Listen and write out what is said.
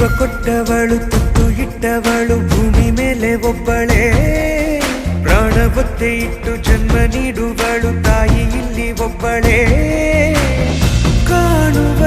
ಜೀವ ಕೊಟ್ಟವಳು, ತುತ್ತು ಇಟ್ಟವಳು, ಭೂಮಿ ಮೇಲೆ ಒಬ್ಬಳೇ. ಪ್ರಾಣ ಒತ್ತೆ ಇಟ್ಟು ಜನ್ಮ ನೀಡುವಳು, ತಾಯಿ ಇಲ್ಲಿ ಒಬ್ಬಳೇ. ಕಾಣುವ